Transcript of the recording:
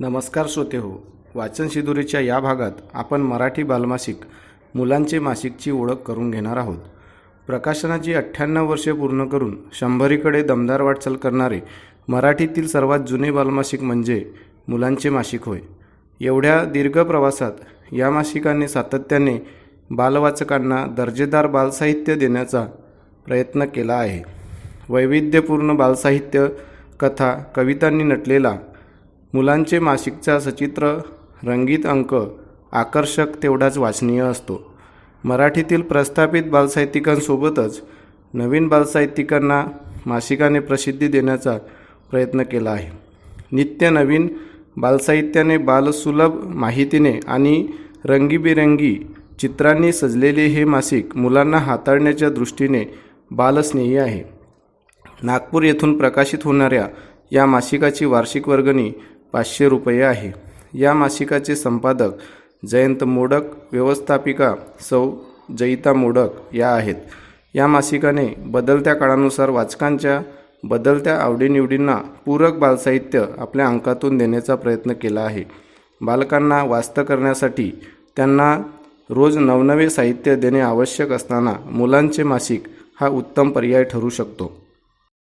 नमस्कार श्रोते हो वाचन शिदुरीच्या या भागात आपण मराठी बालमासिक मुलांचे मासिकची ओळख करून घेणार आहोत. प्रकाशनाची अठ्ठ्याण्णव वर्षे पूर्ण करून शंभरीकडे दमदार वाटचाल करणारे मराठीतील सर्वात जुने बालमासिक म्हणजे मुलांचे मासिक होय. एवढ्या दीर्घ प्रवासात या मासिकाने सातत्याने बालवाचकांना दर्जेदार बालसाहित्य देण्याचा प्रयत्न केला आहे. वैविध्यपूर्ण बालसाहित्य कथा कवितांनी नटलेला मुलांचे मासिकचा सचित्र रंगीत अंक आकर्षक तेवढाच वाचनीय असतो. मराठीतील प्रस्थापित बालसाहित्यिकांसोबतच नवीन बालसाहित्यिकांना मासिकाने प्रसिद्धी देण्याचा प्रयत्न केला आहे. नित्य नवीन बालसाहित्याने बालसुलभ माहितीने आणि रंगीबेरंगी चित्रांनी सजलेले हे मासिक मुलांना हाताळण्याच्या दृष्टीने बालस्नेही आहे. नागपूर येथून प्रकाशित होणाऱ्या या मासिकाची वार्षिक वर्गणी पाचशे रुपये आहे. या मासिकाचे संपादक जयंत मोडक व्यवस्थापिका सौ जयिता मोडक या आहेत. या मासिकाने बदलत्या काळानुसार वाचकांच्या बदलत्या आवडीनिवडींना पूरक बालसाहित्य आपल्या अंकातून देण्याचा प्रयत्न केला आहे. बालकांना वास्त करण्यासाठी त्यांना रोज नवनवे साहित्य देणे आवश्यक असताना मुलांचे मासिक हा उत्तम पर्याय ठरू शकतो.